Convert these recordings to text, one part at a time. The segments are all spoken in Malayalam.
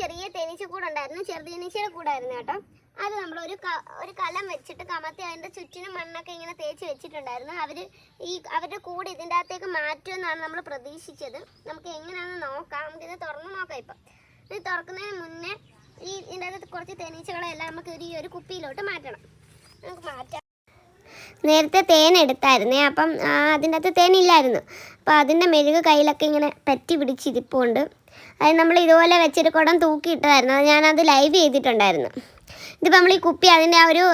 ചെറിയ തേനീച്ച കൂടുണ്ടായിരുന്നു. ചെറുതേനീച്ചയുടെ കൂടായിരുന്നു കേട്ടോ. അത് നമ്മൾ ഒരു ഒരു കലം വെച്ചിട്ട് കമത്തി അതിന്റെ ചുറ്റിനും മണ്ണൊക്കെ ഇങ്ങനെ തേച്ച് വെച്ചിട്ടുണ്ടായിരുന്നു. അവർ ഈ അവരുടെ കൂട് ഇതിന്റെ അകത്തേക്ക് മാറ്റുമെന്നാണ് നമ്മൾ പ്രതീക്ഷിച്ചത്. നമുക്ക് എങ്ങനെയാണെന്ന് നോക്കാം. നമുക്കിത് തുറന്ന് നോക്കാം ഇപ്പം. ഇത് തുറക്കുന്നതിന് മുന്നേ ഈ ഇതിന്റെ അകത്ത് കുറച്ച് തേനീച്ചകളെല്ലാം നമുക്ക് ഒരു ഈ ഒരു കുപ്പിയിലോട്ട് മാറ്റണം. നമുക്ക് മാറ്റാം. നേരത്തെ തേൻ എടുത്തായിരുന്നേ. അപ്പം അതിന്റെ അകത്ത് തേനില്ലായിരുന്നു അപ്പോൾ അതിന്റെ മെഴുക് കയ്യിലൊക്കെ ഇങ്ങനെ പറ്റി പിടിച്ചിരിപ്പുണ്ട്. അത് നമ്മൾ ഇതുപോലെ വെച്ചൊരു കുടം തൂക്കിയിട്ടതായിരുന്നു. അത് ഞാനത് ലൈവ് ചെയ്തിട്ടുണ്ടായിരുന്നു. ഇതിപ്പോൾ നമ്മൾ ഈ കുപ്പി അതിന്റെ ആ ഒരു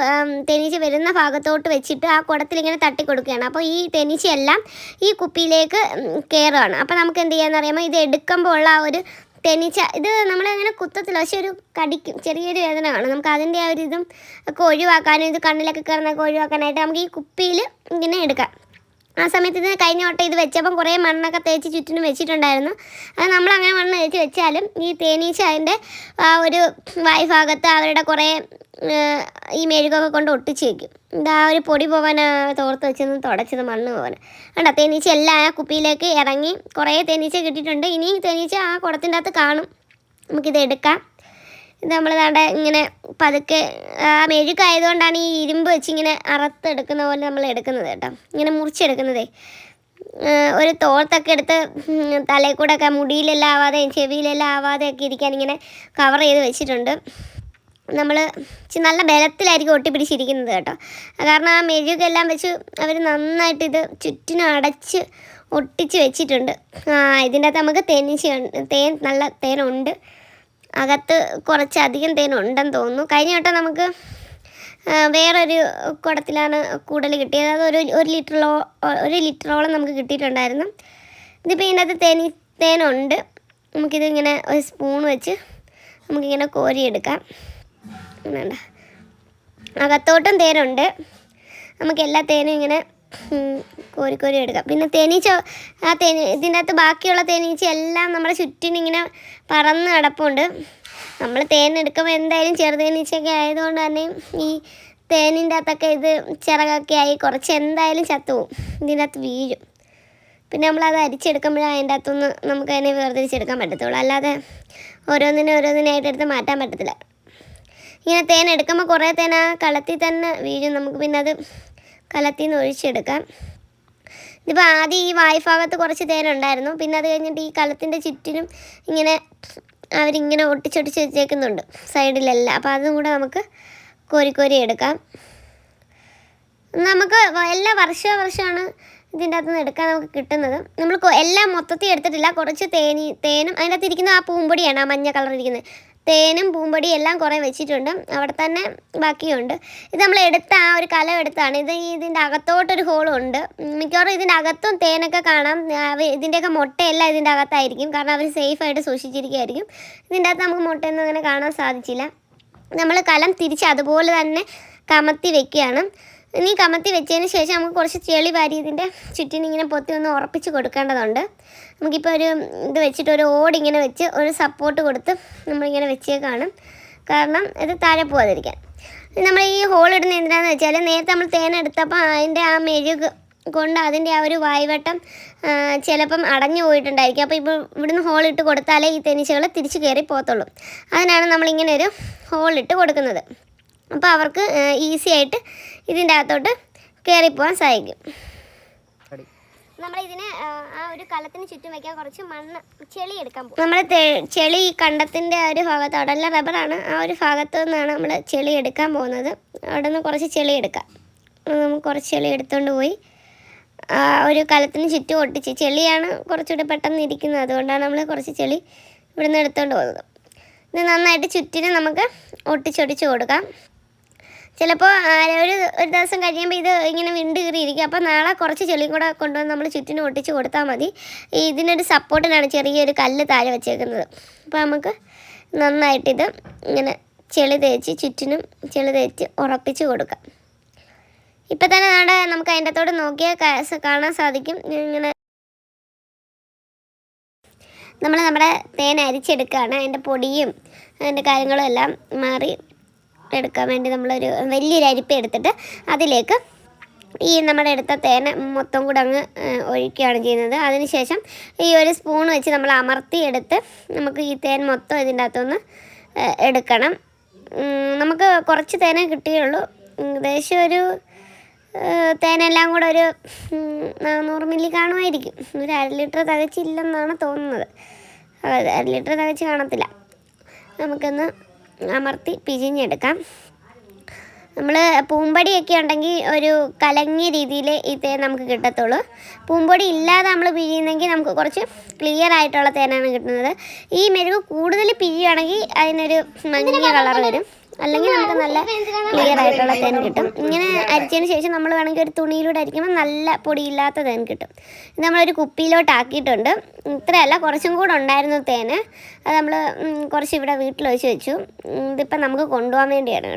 തേനീച്ച വരുന്ന ഭാഗത്തോട്ട് വെച്ചിട്ട് ആ കുടത്തിൽ ഇങ്ങനെ തട്ടി കൊടുക്കുകയാണ് അപ്പോൾ ഈ തേനീച്ചയെല്ലാം ഈ കുപ്പിയിലേക്ക് കയറുകയാണ് അപ്പോൾ നമുക്ക് എന്ത് ചെയ്യാന്ന് അറിയാമോ? ഇത് എടുക്കുമ്പോൾ ഉള്ള ആ ഒരു തേനീച്ച ഇത് നമ്മളങ്ങനെ കുത്തത്തില്ല. പക്ഷെ ഒരു കടിക്കും ചെറിയൊരു വേദന കാണും നമുക്ക് അതിന്റെ ആ ഒരു ഇതും ഒക്കെ ഒഴിവാക്കാനും ഇത് കണ്ണിലൊക്കെ കയറുന്നൊക്കെ ഒഴിവാക്കാനായിട്ട് നമുക്ക് ഈ കുപ്പിയിൽ ഇങ്ങനെ എടുക്കാം. ആ സമയത്ത് ഇത് കഴിഞ്ഞ വട്ടം ഇത് വെച്ചപ്പം കുറേ മണ്ണൊക്കെ തേച്ച് ചുറ്റിനും വെച്ചിട്ടുണ്ടായിരുന്നു. അത് നമ്മൾ അങ്ങനെ മണ്ണ് തേച്ച് വെച്ചാലും ഈ തേനീച്ച അതിന്റെ ആ ഒരു വായ്ഭാഗത്ത് അവരുടെ കുറേ ഈ മെഴുകൊക്കെ കൊണ്ട് ഒട്ടിച്ച് വയ്ക്കും ഇത് ഒരു പൊടി പോകാൻ തോർത്ത് വെച്ചത് തുടച്ചത് മണ്ണ് പോകാൻ കണ്ടോ? തേനീച്ച എല്ലാം ആ കുപ്പിയിലേക്ക് ഇറങ്ങി കുറേ തേനീച്ച കിട്ടിയിട്ടുണ്ട്. ഇനിയും തേനീച്ച ആ കുടത്തിന്റെ അകത്ത് കാണും. നമുക്കിത് എടുക്കാം. നമ്മൾ നട ഇങ്ങനെ പതുക്കെ ആ മെഴുക്കായതുകൊണ്ടാണ് ഈ ഇരുമ്പ് വെച്ച് ഇങ്ങനെ അറുത്തെടുക്കുന്ന പോലെ നമ്മൾ എടുക്കുന്നത് കേട്ടോ. ഇങ്ങനെ മുറിച്ചെടുക്കുന്നതേ. ഒരു തോർത്തൊക്കെ എടുത്ത് തലയിൽ കൂടെ ഒക്കെ മുടിയിലെല്ലാം ആവാതെയും ചെവിയിലെല്ലാം ആവാതെയൊക്കെ ഇരിക്കാൻ ഇങ്ങനെ കവർ ചെയ്ത് വെച്ചിട്ടുണ്ട്. നമ്മൾ നല്ല ബലത്തിലായിരിക്കും ഒട്ടിപ്പിടിച്ചിരിക്കുന്നത് കേട്ടോ. കാരണം ആ മെഴുകെല്ലാം വെച്ച് അവർ നന്നായിട്ട് ഇത് ചുറ്റിനും അടച്ച് ഒട്ടിച്ച് വെച്ചിട്ടുണ്ട്. ആ ഇതിന്റെ അകത്ത് നമുക്ക് തേനീച്ച തേൻ നല്ല തേനുണ്ട്. അകത്ത് കുറച്ചധികം തേൻ ഉണ്ടെന്ന് തോന്നുന്നു. കഴിഞ്ഞ വട്ടം നമുക്ക് വേറൊരു കുടത്തിലാണ് കൂടുതൽ കിട്ടിയത്. അത് ഒരു ഒരു ലിറ്ററോ ഒരു ലിറ്ററോളം നമുക്ക് കിട്ടിയിട്ടുണ്ടായിരുന്നു. ഇതിപ്പോൾ ഇതിന്റെ അകത്ത് തേനി തേനുണ്ട്. നമുക്കിതിങ്ങനെ ഒരു സ്പൂൺ വെച്ച് നമുക്കിങ്ങനെ കോരിയെടുക്കാം. വേണ്ട അകത്തോട്ടും തേനുണ്ട്. നമുക്ക് എല്ലാ തേനും ഇങ്ങനെ ഉം, കോരി കോരി എടുക്കാം. പിന്നെ തേനീച്ച ആ തേനി ഇതിന്റെ അകത്ത് ബാക്കിയുള്ള തേനീച്ച എല്ലാം നമ്മുടെ ചുറ്റിന് ഇങ്ങനെ പറന്ന് കിടപ്പുണ്ട് നമ്മൾ തേൻ എടുക്കുമ്പോൾ എന്തായാലും ചെറുതേനീച്ചയൊക്കെ ആയതുകൊണ്ട് തന്നെ ഈ തേനിന്റെ അകത്തൊക്കെ ഇത് ചിറകൊക്കെ ആയി കുറച്ച് എന്തായാലും ചത്തുപോകും ഇതിന്റെ അകത്ത് വീഴും. പിന്നെ നമ്മളത് അരിച്ചെടുക്കുമ്പോഴേ അതിന്റെ അകത്തുനിന്ന് നമുക്ക് അതിനെ വേർതിരിച്ചെടുക്കാൻ പറ്റത്തുള്ളൂ. അല്ലാതെ ഓരോന്നിനെ ഓരോന്നിനായിട്ട് എടുത്ത് മാറ്റാൻ പറ്റത്തില്ല. ഇങ്ങനെ തേൻ എടുക്കുമ്പോൾ കുറേ തേൻ ആ കളത്തിൽ തന്നെ വീഴും. നമുക്ക് പിന്നെ അത് കലത്തിൽ നിന്ന് ഒഴിച്ചെടുക്കാം. ഇതിപ്പോൾ ആദ്യം ഈ വായ്ഭാഗത്ത് കുറച്ച് തേനുണ്ടായിരുന്നു പിന്നെ അത് കഴിഞ്ഞിട്ട് ഈ കലത്തിന്റെ ചുറ്റിനും ഇങ്ങനെ അവരിങ്ങനെ ഒട്ടിച്ചൊട്ടിച്ച് വെച്ചേക്കുന്നുണ്ട് സൈഡിലെല്ലാം. അപ്പോൾ അതും കൂടെ നമുക്ക് കോരി കോരി എടുക്കാം. നമുക്ക് എല്ലാ വർഷ വർഷമാണ് ഇതിന്റെ അകത്ത് നിന്ന് എടുക്കാൻ നമുക്ക് കിട്ടുന്നത്. നമ്മൾ എല്ലാം മൊത്തത്തിൽ എടുത്തിട്ടില്ല. കുറച്ച് തേനി തേനും അതിന്റെ അകത്ത് ഇരിക്കുന്ന ആ പൂമ്പൊടിയാണ് ആ മഞ്ഞ കളർ ഇരിക്കുന്നത് തേനും പൂമ്പൊടിയും എല്ലാം കുറേ വെച്ചിട്ടുണ്ട്. അവിടെ തന്നെ ബാക്കിയുണ്ട്. ഇത് നമ്മൾ എടുത്ത ആ ഒരു കലം എടുത്താണ്. ഇത് ഇതിന്റെ അകത്തോട്ടൊരു ഹോളും ഉണ്ട്. മിക്കവാറും ഇതിന്റെ അകത്തും തേനൊക്കെ കാണാം. ഇതിന്റെയൊക്കെ മുട്ടയെല്ലാം ഇതിന്റെ അകത്തായിരിക്കും. കാരണം അവർ സേഫായിട്ട് സൂക്ഷിച്ചിരിക്കുകയായിരിക്കും. ഇതിന്റെ അകത്ത് നമുക്ക് മുട്ടയൊന്നും അങ്ങനെ കാണാൻ സാധിച്ചില്ല. നമ്മൾ കലം തിരിച്ച് അതുപോലെ തന്നെ കമത്തി വെക്കുകയാണ്. ഇനി കമത്തി വെച്ചതിന് ശേഷം നമുക്ക് കുറച്ച് ചെളി വാരി ഇതിന്റെ ചുറ്റിനും ഇങ്ങനെ പൊത്തി ഒന്ന് ഉറപ്പിച്ച് കൊടുക്കേണ്ടതുണ്ട്. നമുക്കിപ്പോൾ ഒരു ഇത് വെച്ചിട്ട് ഒരു ഓടിങ്ങനെ വെച്ച് ഒരു സപ്പോർട്ട് കൊടുത്ത് നമ്മളിങ്ങനെ വെച്ചേക്കാണ്. കാരണം ഇത് താഴെ പോകാതിരിക്കാൻ നമ്മൾ ഈ ഹോൾ ഇടുന്ന എന്തിനാണെന്ന് വെച്ചാൽ നേരത്തെ നമ്മൾ തേൻ എടുത്തപ്പോൾ അതിന്റെ ആ മെഴുക് കൊണ്ട് അതിന്റെ ആ ഒരു വായ്വട്ടം ചിലപ്പം അടഞ്ഞു പോയിട്ടുണ്ടായിരിക്കും. അപ്പോൾ ഇപ്പോൾ ഇവിടുന്ന് ഹോൾ ഇട്ട് കൊടുത്താലേ ഈ തേനീച്ചകൾ തിരിച്ച് കയറി പോകത്തുള്ളൂ. അതിനാണ് നമ്മളിങ്ങനെ ഒരു ഹോൾ ഇട്ട് കൊടുക്കുന്നത്. അപ്പോൾ അവർക്ക് ഈസി ആയിട്ട് ഇതിന്റെ അകത്തോട്ട് കയറിപ്പോകാൻ സാധിക്കും. നമ്മൾ ഇതിന് ആ ഒരു കലത്തിന് ചുറ്റും വെക്കാൻ കുറച്ച് മണ്ണ് ചെളി എടുക്കാൻ പോകും. നമ്മൾ ചെളി ഈ കണ്ടത്തിന്റെ ആ ഒരു ഭാഗത്ത് അവിടെ എല്ലാം റബ്ബറാണ്. ആ ഒരു ഭാഗത്ത് നിന്നാണ് നമ്മൾ ചെളി എടുക്കാൻ പോകുന്നത്. അവിടെ നിന്ന് കുറച്ച് ചെളി എടുക്കാം. അത് നമുക്ക് കുറച്ച് ചെളി എടുത്തുകൊണ്ട് പോയി ആ ഒരു കലത്തിന് ചുറ്റും ഒട്ടിച്ച് ചെളിയാണ് കുറച്ചുകൂടി പെട്ടെന്ന് ഇരിക്കുന്നത്. അതുകൊണ്ടാണ് നമ്മൾ കുറച്ച് ചെളി ഇവിടുന്ന് എടുത്തുകൊണ്ട് പോകുന്നത്. ഇത് നന്നായിട്ട് ചുറ്റിനെ നമുക്ക് ഒട്ടിച്ചൊടിച്ച് കൊടുക്കാം. ചിലപ്പോൾ ഒരു ഒരു ദിവസം കഴിയുമ്പോൾ ഇത് ഇങ്ങനെ വിണ്ട് കീറിയിരിക്കും. അപ്പോൾ നാളെ കുറച്ച് ചെളി കൂടെ കൊണ്ടുവന്ന് നമ്മൾ ചുറ്റിനും ഒട്ടിച്ച് കൊടുത്താൽ മതി. ഇതിനൊരു സപ്പോർട്ടിനാണ് ചെറിയൊരു കല്ല് താഴെ വെച്ചേക്കുന്നത്. അപ്പോൾ നമുക്ക് നന്നായിട്ടിത് ഇങ്ങനെ ചെളി തേച്ച് ചുറ്റിനും ചെളി തേച്ച് ഉറപ്പിച്ച് കൊടുക്കാം. ഇപ്പം തന്നെ നമ്മുടെ നമുക്ക് അതിന്റെ അകത്തോട്ട് നോക്കിയാൽ കാണാൻ സാധിക്കും. ഇങ്ങനെ നമ്മൾ നമ്മുടെ തേൻ അരിച്ചെടുക്കുകയാണ് അതിന്റെ പൊടിയും അതിന്റെ കാര്യങ്ങളും എല്ലാം മാറി എടുക്കാൻ വേണ്ടി നമ്മളൊരു വലിയൊരു അരിപ്പ എടുത്തിട്ട് അതിലേക്ക് ഈ നമ്മുടെ എടുത്ത തേന മൊത്തം കൂടെ അങ്ങ് ഒഴിക്കുകയാണ് ചെയ്യുന്നത്. അതിനുശേഷം ഈ ഒരു സ്പൂൺ വെച്ച് നമ്മൾ അമർത്തി എടുത്ത് നമുക്ക് ഈ തേൻ മൊത്തം ഇതിന്റെ അകത്തുനിന്ന് എടുക്കണം. നമുക്ക് കുറച്ച് തേനേ കിട്ടുകയുള്ളൂ ഏകദേശം ഒരു തേനെല്ലാം കൂടെ ഒരു നാനൂറ് മില്ലി കാണുമായിരിക്കും. ഒരു അര ലിറ്റർ തികച്ചില്ലെന്നാണ് തോന്നുന്നത്. അര ലിറ്റർ തികച്ച് കാണത്തില്ല. നമുക്കൊന്ന് അമർത്തി പിഴിഞ്ഞെടുക്കാം. നമ്മൾ പൂമ്പൊടിയൊക്കെ ഉണ്ടെങ്കിൽ ഒരു കലങ്ങിയ രീതിയിൽ ഈ തേൻ നമുക്ക് കിട്ടത്തുള്ളൂ. പൂമ്പൊടി ഇല്ലാതെ നമ്മൾ പിഴിയുന്നെങ്കിൽ നമുക്ക് കുറച്ച് ക്ലിയർ ആയിട്ടുള്ള തേനാണ് കിട്ടുന്നത്. ഈ മെഴുക് കൂടുതൽ പിഴിയുകയാണെങ്കിൽ അതിനൊരു മഞ്ഞ കളർ വരും. അല്ലെങ്കിൽ നമുക്ക് നല്ല ക്ലിയർ ആയിട്ടുള്ള തേൻ കിട്ടും. ഇങ്ങനെ അരിച്ചതിന് ശേഷം നമ്മൾ വേണമെങ്കിൽ ഒരു തുണിയിലൂടെ അരിക്കുമ്പോൾ നല്ല പൊടിയില്ലാത്ത തേൻ കിട്ടും. ഇത് നമ്മളൊരു കുപ്പിയിലോട്ട് ആക്കിയിട്ടുണ്ട് ഇത്രയല്ല കുറച്ചും കൂടെ ഉണ്ടായിരുന്നു തേന്. അത് നമ്മൾ കുറച്ച് ഇവിടെ വീട്ടിൽ വെച്ച്. വെച്ചു ഇതിപ്പോൾ നമുക്ക് കൊണ്ടുപോകാൻ വേണ്ടിയാണ്.